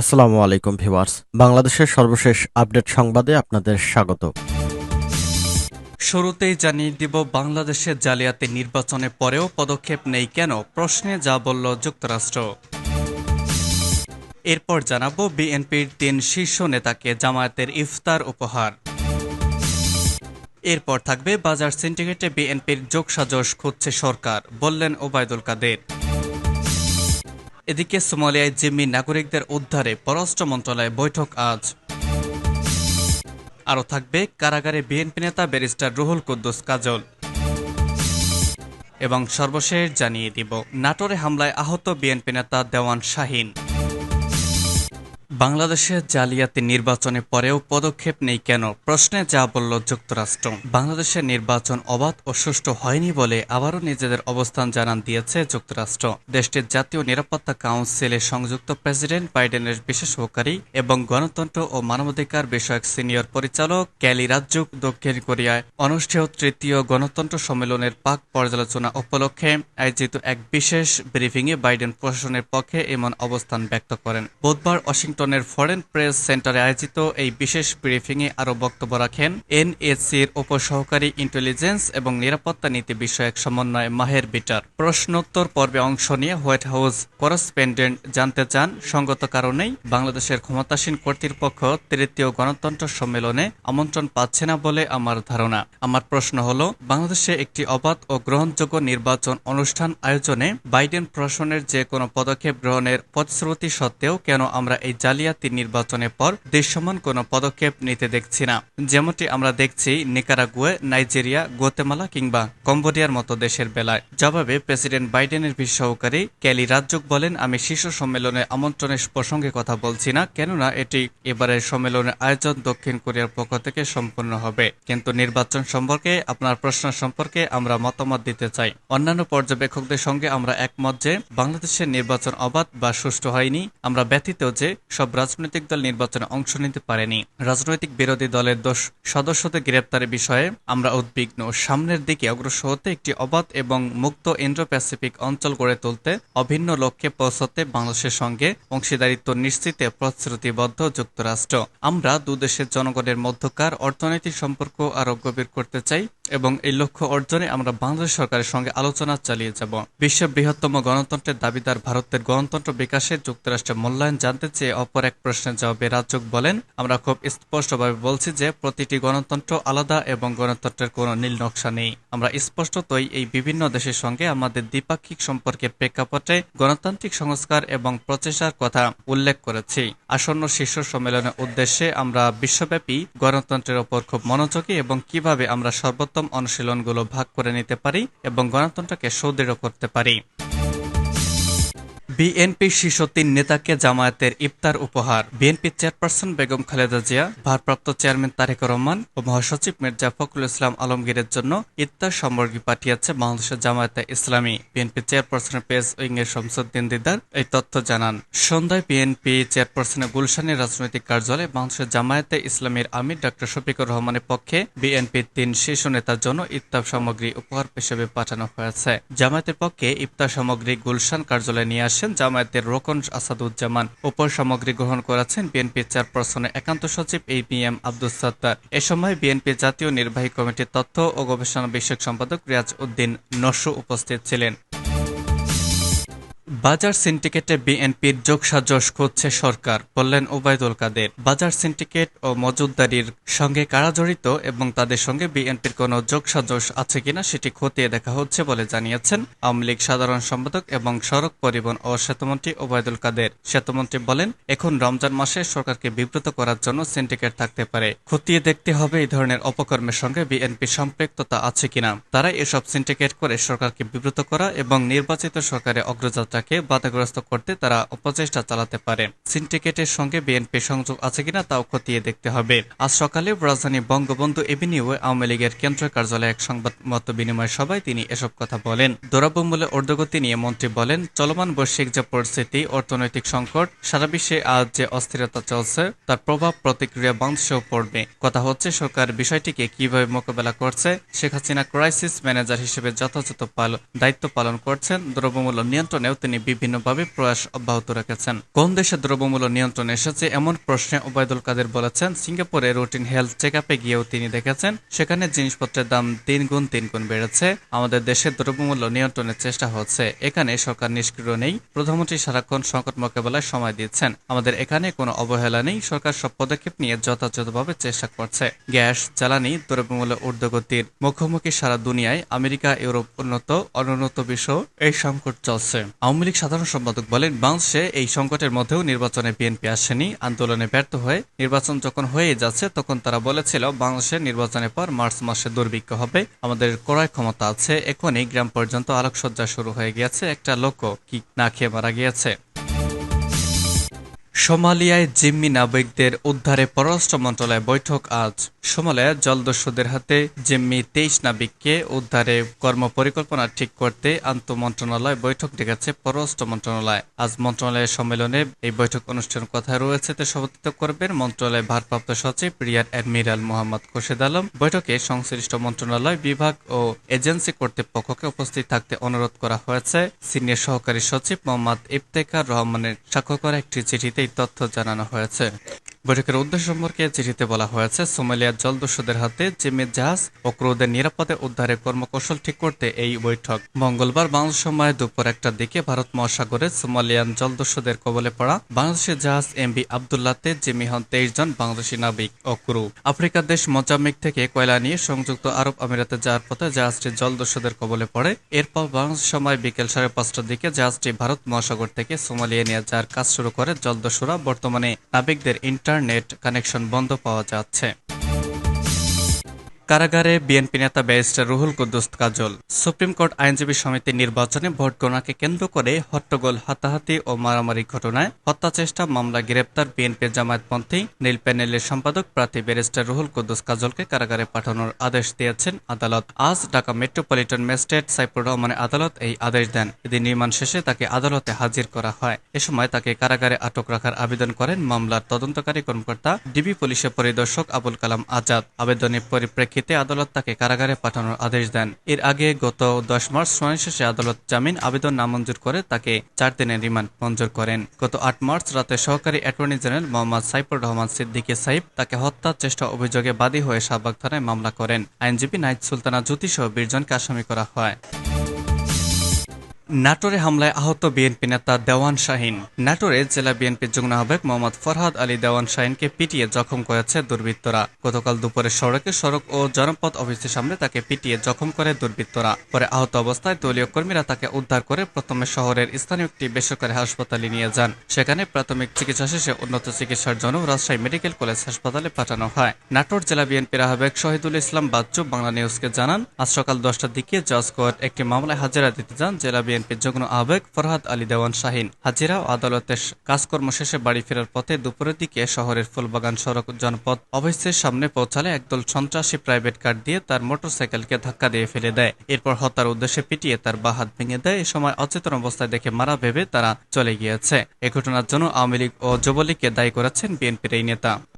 আসসালামু আলাইকুম ভিউয়ার্স। বাংলাদেশের সর্বশেষ আপডেট সংবাদে আপনাদের স্বাগত। শুরুতেই জানিয়ে দিব, বাংলাদেশের জালিয়াতি নির্বাচনে পরেও পদক্ষেপ নেই কেন? প্রশ্নে যা বলল যুক্তরাষ্ট্র। এরপর জানাব, বিএনপির তিন শীর্ষ নেতাকে জামায়াতের ইফতার উপহার। এরপর থাকবে, বাজার সিন্ডিকেটে বিএনপির যোগসাজশ খুঁজছে সরকার, বললেন ওবায়দুল কাদের। এদিকে সোমালিয়ায় জিম্মি নাগরিকদের উদ্ধারে পররাষ্ট্র মন্ত্রণালয়ে বৈঠক আজ। আরও থাকবে কারাগারে বিএনপি নেতা ব্যারিস্টার রুহুল কুদ্দুস কাজল। এবং সর্বশেষ জানিয়ে দিব, নাটোরে হামলায় আহত বিএনপি নেতা দেওয়ান শাহিন। বাংলাদেশের জালিয়াতি নির্বাচনে পরেও পদক্ষেপ নেই কেন? প্রশ্নে যা বলল যুক্তরাষ্ট্র। বাংলাদেশের নির্বাচন অবাধ ও সুষ্ঠু হয়নি বলে আবারও নিজেদের অবস্থান জানান দিয়েছে যুক্তরাষ্ট্র। দেশটির জাতীয় নিরাপত্তা কাউন্সিলের সংযুক্ত প্রেসিডেন্ট বাইডেনের বিশেষ সহকারী এবং গণতন্ত্র ও মানবাধিকার বিষয়ক সিনিয়র পরিচালক ক্যালি রাজ্যুক দক্ষিণ কোরিয়ায় অনুষ্ঠেয় তৃতীয় গণতন্ত্র সম্মেলনের পাক পর্যালোচনা উপলক্ষে আয়োজিত এক বিশেষ ব্রিফিংয়ে বাইডেন প্রশাসনের পক্ষে এমন অবস্থান ব্যক্ত করেন। বুধবার ওয়াশিংটন ওয়াশিংটনের ফরেন প্রেস সেন্টারে আয়োজিত এই বিশেষ ব্রিফিংয়ে আরও বক্তব্য রাখেন এনএসির উপসহকারী ইন্টেলিজেন্স এবং নিরাপত্তা নীতি বিষয়ক সমন্বয় মাহের বিটার। প্রশ্নোত্তর পর্বে অংশ নিয়ে হোয়াইট হাউস করেসপেন্ডেন্ট জানতে চান। সঙ্গত কারণেই বাংলাদেশের ক্ষমতাসীন কর্তৃপক্ষ তৃতীয় গণতন্ত্র সম্মেলনে আমন্ত্রণ পাচ্ছে না বলে আমার ধারণা। আমার প্রশ্ন হল, বাংলাদেশে একটি অবাধ ও গ্রহণযোগ্য নির্বাচন অনুষ্ঠান আয়োজনে বাইডেন প্রশাসনের যে কোনো পদক্ষেপ গ্রহণের প্রতিশ্রুতি সত্ত্বেও কেন আমরা এই জালিয়াতি নির্বাচনের পর দৃশ্যমান কোনো পদক্ষেপ নিতে দেখছি না। যেমনটি আমরা দেখছি নিকারাগুয়ে, নাইজেরিয়া গোতেমালা কিংবা কম্বোডিয়ার মতো দেশের বেলায়। জবাবে প্রেসিডেন্ট বাইডেনের বিশেষ সহকারী ক্যালি রাজ্যক বলেন, আমি শীর্ষ সম্মেলনে আমন্ত্রণের প্রসঙ্গে কথা বলছি না, কেননা এটি এবারের সম্মেলনের আয়োজন দক্ষিণ কোরিয়ার পক্ষ থেকে সম্পূর্ণ হবে। কিন্তু নির্বাচন সম্পর্কে, আপনার প্রশ্ন সম্পর্কে আমরা মতামত দিতে চাই। অন্যান্য পর্যবেক্ষকদের সঙ্গে আমরা একমত যে, বাংলাদেশের নির্বাচন অবাধ বা সুষ্ঠু হয়নি। আমরা ব্যথিত যে সব রাজনৈতিক দল নির্বাচনে অংশ নিতে পারেনি। রাজনৈতিক বিরোধী দলের দোষ সদস্যদের গ্রেপ্তারের বিষয়ে আমরা উদ্বিগ্ন। সামনের দিকে অগ্রসর হতে একটি অবাধ এবং মুক্ত ইন্ডো প্যাসিফিক অঞ্চল গড়ে তুলতে অভিন্ন লক্ষ্যে পৌঁছতে বাংলাদেশের সঙ্গে অংশীদারিত্ব নিশ্চিতে প্রতিশ্রুতিবদ্ধ যুক্তরাষ্ট্র। আমরা দুদেশের জনগণের মধ্যকার অর্থনৈতিক সম্পর্ক আরও গভীর করতে চাই। এবং এই লক্ষ্য অর্জনে আমরা বাংলাদেশ সরকারের সঙ্গে আলোচনা চালিয়ে যাব। বিশ্বের বৃহত্তম গণতন্ত্রের দাবিদার ভারতের গণতন্ত্র বিকাশে যুক্তরাষ্ট্রের মূল্যায়ন জানতে চেয়ে অপর এক প্রশ্নের জবাবে রাজ্যক বলেন, আমরা খুব স্পষ্টভাবে বলছি যে প্রতিটি গণতন্ত্র আলাদা এবং গণতন্ত্রের কোনো নীল নকশা নেই। আমরা স্পষ্টতই এই বিভিন্ন দেশের সঙ্গে আমাদের দ্বিপাক্ষিক সম্পর্কের প্রেক্ষাপটে গণতান্ত্রিক সংস্কার এবং প্রচেষ্টার কথা উল্লেখ করেছি। আসন্ন শীর্ষ সম্মেলনের উদ্দেশ্যে আমরা বিশ্বব্যাপী গণতন্ত্রের ওপর খুব মনোযোগী এবং কীভাবে আমরা সর্বোত্তম অনুশীলনগুলো ভাগ করে নিতে পারি এবং গণতন্ত্রকে সুদৃঢ় করতে পারি। বিএনপি শীর্ষ তিন নেতাকে জামায়াতের ইফতার উপহার। বিএনপি চেয়ারপারসন বেগম খালেদা জিয়া, ভারপ্রাপ্ত চেয়ারম্যান তারেক রহমান ও মহাসচিব মির্জা ফখরুল ইসলাম আলমগীরের জন্য ইফতার সামগ্রী পাঠিয়েছে বাংলাদেশের জামায়াতে ইসলামী। বিএনপি চেয়ারপারসনের পেজ উইং এর শমসুদ্দিন দিদার এই তথ্য জানান। সন্ধ্যায় বিএনপি চেয়ারপারসনের গুলশানের রাজনৈতিক কার্যালয়ে বাংলাদেশের জামায়াতে ইসলামীর আমির ডক্টর শফিকুর রহমানের পক্ষে বিএনপির তিন শীর্ষ নেতার জন্য ইফতার সামগ্রী উপহার হিসেবে পাঠানো হয়েছে। জামায়াতের পক্ষে ইফতার সামগ্রী গুলশান কার্যালয়ে নিয়ে আসেন জামায়াতের রোকন আসাদুজ্জামান উপর সামগ্রী গ্রহণ করেছেন। বিএনপি চেয়ারপারসনের একান্ত সচিব A B M Abdul Sattar. এ সময় বিএনপি জাতীয় নির্বাহী কমিটির তথ্য ও গবেষণা বিষয়ক সম্পাদক রিয়াজ উদ্দিন নস্য উপস্থিত ছিলেন। বাজার সিন্ডিকেটে বিএনপির যোগসাজশ খুঁজছে সরকার, বললেন ওবায়দুল কাদের। বাজার সিন্ডিকেট ও মজুদদারির সঙ্গে কারা জড়িত এবং তাদের সঙ্গে বিএনপির কোনো যোগসাজশ আছে কিনা সেটি খতিয়ে দেখা হচ্ছে বলে জানিয়েছেন আওয়ামী লীগ সাধারণ সম্পাদক এবং সড়ক পরিবহন ও সেতুমন্ত্রী ওবায়দুল কাদের। সেতুমন্ত্রী বলেন, এখন রমজান মাসে সরকারকে বিব্রত করার জন্য সিন্ডিকেট থাকতে পারে। খতিয়ে দেখতে হবে এই ধরনের অপকর্মের সঙ্গে বিএনপি সম্পৃক্ততা আছে কিনা। তারা এসব সিন্ডিকেট করে সরকারকে বিব্রত করা এবং নির্বাচিত সরকারের অগ্রযাত্রা সরকারকে বাধাগ্রস্ত করতে তারা অপচেষ্টা চালাতে পারে। সিন্ডিকেটের সঙ্গে বিএনপি সংযোগ আছে কিনা তাও খতিয়ে দেখতে হবে। আজ সকালে রাজধানী বঙ্গবন্ধু এভিনিউ আওয়ামী লীগের কেন্দ্রীয় কার্যালয়ে এক সংবাদ মত বিনিময় সভায় তিনি এসব কথা বলেন। দ্রব্যমূল্যে ঊর্ধ্বগতি নিয়ে মন্ত্রী বলেন, চলমান বৈশ্বিক যে পরিস্থিতি, অর্থনৈতিক সংকট, সারা বিশ্বে আজ যে অস্থিরতা চলছে, তার প্রভাব প্রতিক্রিয়া বাংলাদেশেও পড়বে। কথা হচ্ছে, সরকার বিষয়টিকে কীভাবে মোকাবেলা করছে, শেখ হাসিনা ক্রাইসিস ম্যানেজার হিসেবে যথাযথ দায়িত্ব পালন করছেন, দ্রব্যমূল্য নিয়ন্ত্রণেও তিনি বিভিন্নভাবে প্রয়াস অব্যাহত রেখেছেন। কোন দেশে দ্রব্যমূল্য নিয়ন্ত্রণ এসেছে এমন প্রশ্নে ওবায়দুল কাদের বলেছেন, সিঙ্গাপুরে রুটিন হেলথ চেক আপে গিয়েও তিনি দেখেছেন, সেখানে জিনিসপত্রের দাম তিন গুণ তিন গুণ বেড়েছে। আমাদের দেশে দ্রব্যমূল্য নিয়ন্ত্রণের চেষ্টা হচ্ছে। এখানে সরকার নিষ্ক্রিয় নেই। প্রধানমন্ত্রী সারাক্ষণ সংকট মোকাবেলায় সময় দিচ্ছেন। আমাদের এখানে কোনো অবহেলা নেই। সরকার সব পদক্ষেপ নিয়ে যথাযথভাবে চেষ্টা করছে। গ্যাস, জ্বালানি, দ্রব্যমূল্য ঊর্ধ্বগতির মুখোমুখি সারা দুনিয়ায় আমেরিকা, ইউরোপ উন্নত, অনুন্নত বিশ্ব এই সংকট চলছে। আওয়ামী লীগ সাধারণ সম্পাদক বলেন, বাংলাদেশে এই সংকটের মধ্যেও নির্বাচনে বিএনপি আসেনি, আন্দোলনে ব্যর্থ হয়ে নির্বাচন যখন হয়ে যাচ্ছে, তখন তারা বলেছিল বাংলাদেশের নির্বাচনের পর মার্চ মাসে দুর্ভিক্ষ হবে। আমাদের ক্রয় ক্ষমতা আছে, এখনই গ্রাম পর্যন্ত আলোকসজ্জা শুরু হয়ে গিয়েছে, একটা লোকও কি না খেয়ে মারা গিয়েছে। সোমালিয়ায় জিম্মি নাবিকদের উদ্ধারে পররাষ্ট্র মন্ত্রণালয় বৈঠক আজ। সোমালিয়ায় জলদস্যুদের হাতে জিম্মি তেইশ নাবিককে উদ্ধারে কর্মপরিকল্পনা ঠিক করতে আন্তঃমন্ত্রণালয় বৈঠক ডেকেছে পররাষ্ট্র মন্ত্রণালয়। আজ মন্ত্রণালয়ের সম্মেলনে এই বৈঠক অনুষ্ঠান কথা রয়েছে তে সভাপতিত্ব করবেন মন্ত্রণালয়ের ভারপ্রাপ্ত সচিব রিয়ার অ্যাডমিরাল মোহাম্মদ খোরশেদ আলম। বৈঠকে সংশ্লিষ্ট মন্ত্রণালয় বিভাগ ও এজেন্সি কর্তৃপক্ষকে উপস্থিত থাকতে অনুরোধ করা হয়েছে। সিনিয়র সহকারী সচিব মোহাম্মদ ইফতেখার রহমানের স্বাক্ষর করা একটি চিঠিতে এই তথ্য জানানো হয়েছে। বৈঠকের উদ্দেশ্য সম্পর্কে চিঠিতে বলা হয়েছে, সোমালিয়ার জলদস্যুদের হাতে জিম্মি জাহাজ ও ক্রুদের নিরাপদে উদ্ধারের কর্মকৌশল ঠিক করতে এই বৈঠক। মঙ্গলবার বাংলাদেশ সময় দুপুর একটার দিকে ভারত মহাসাগরে সোমালিয়ান জলদস্যুদের কবলে পড়া বাংলাদেশের জাহাজ এমবি আবদুল্লাতে জিম্মি হন তেইশ জন বাংলাদেশি নাবিক ও ক্রু। আফ্রিকার দেশ মোজাম্বিক থেকে কয়লা নিয়ে সংযুক্ত আরব আমিরাতে যাওয়ার পথে জাহাজটি জলদস্যুদের কবলে পড়ে। এরপর বাংলাদেশ সময় বিকেল সাড়ে পাঁচটার দিকে জাহাজটি ভারত মহাসাগর থেকে সোমালিয়া নিয়ে যাওয়ার কাজ শুরু করে জলদস্যুরা বর্তমানে নাবিকদের ইন্টারনেট কানেকশন বন্ধ পাওয়া যাচ্ছে। কারাগারে বিএনপি নেতা barrister Ruhul Quddus Kajal, supreme court আইনজীবী সমিতির নির্বাচনে ভোট গণনাকে কেন্দ্র করে হট্টগোল, হাতাহাতি ও মারামারি ঘটনায় হত্যা চেষ্টা মামলা গ্রেপ্তার বিএনপি জামায়াতপন্থী নীল প্যানেলের সম্পাদক প্রার্থী ব্যারিস্টার রুহুল কুদ্দুস কাজলকে কারাগারে পাঠানোর আদেশ দিয়েছেন আদালত। আজ ঢাকা মেট্রোপলিটন ম্যাজিস্ট্রেট সাইফুর রহমানের আদালত এই আদেশ দেন। এদিন নির্মাণ শেষে তাকে আদালতে হাজির করা হয়। এ সময় তাকে কারাগারে আটক রাখার আবেদন করেন মামলার তদন্তকারী কর্মকর্তা, ডিবি পুলিশের পরিদর্শক আবুল কালাম আজাদ। আবেদনের পরিপ্রেক্ষিতে আদালত তাকে কারাগারে পাঠানোর আদেশ দেন। এর আগে গত দশ মার্চ শুনানি শেষে আদালত জামিন আবেদন নামঞ্জুর করে তাকে চার দিনের রিমান্ড মঞ্জুর করেন। গত আট মার্চ রাতে সহকারী অ্যাটর্নি জেনারেল মোহাম্মদ সাইফুর রহমান সিদ্দিকী সাইফ তাকে হত্যার চেষ্টা অভিযোগে বাদী হয়ে শাহবাগ থানায় মামলা করেন। আইনজীবী নাইদ সুলতানা জ্যোতি সহ বীরজনকে আসামি করা হয়। নাটোরে হামলায় আহত বিএনপি নেতা দেওয়ান শাহিন। নাটোরে জেলা বিএনপির যুগ্ম আহ্বায়ক মোহাম্মদ ফরহাদ আলী দেওয়ান শাহিনকে পিটিয়ে জখম করেছে দুর্বৃত্তরা। গতকাল দুপুরে সড়কে সড়ক ও জনপথ অফিসের সামনে তাকে পিটিয়ে জখম করে দুর্বৃত্তরা। পরে আহত অবস্থায় দলীয় কর্মীরা তাকে উদ্ধার করে প্রথমে শহরের স্থানীয় একটি বেসরকারি হাসপাতালে নিয়ে যান। সেখানে প্রাথমিক চিকিৎসা শেষে উন্নত চিকিৎসার জন্য রাজশাহী মেডিকেল কলেজ হাসপাতালে পাঠানো হয়। নাটোর জেলা বিএনপির আহ্বায়ক শহীদুল ইসলাম বাচ্চু বাংলা নিউজকে জানান, আজ সকাল দশটার দিকে জজ কোর্ট একটি মামলায় হাজিরা দিতে যান জেলা বিএনপির যুগ্ম আহ্বায়ক ফরহাদ আলী দেওয়ান শাহিন। হাজিরা আদালতের কাজকর্ম শেষে বাড়ি ফেরার পথে দুপুরের দিকে শহরের ফুলবাগান সড়ক জনপথ অফিসের সামনে পৌঁছালে একদল সন্ত্রাসী প্রাইভেট কার দিয়ে তার মোটরসাইকেলকে ধাক্কা দিয়ে ফেলে দেয়। এরপর হত্যার উদ্দেশ্যে পিটিয়ে তার বা হাত ভেঙে দেয়। এ সময় অচেতন অবস্থায় দেখে মারা ভেবে তারা চলে গিয়েছে। এ ঘটনার জন্য আওয়ামী লীগ ও যুবলীগকে দায়ী করেছেন বিএনপির এই নেতা।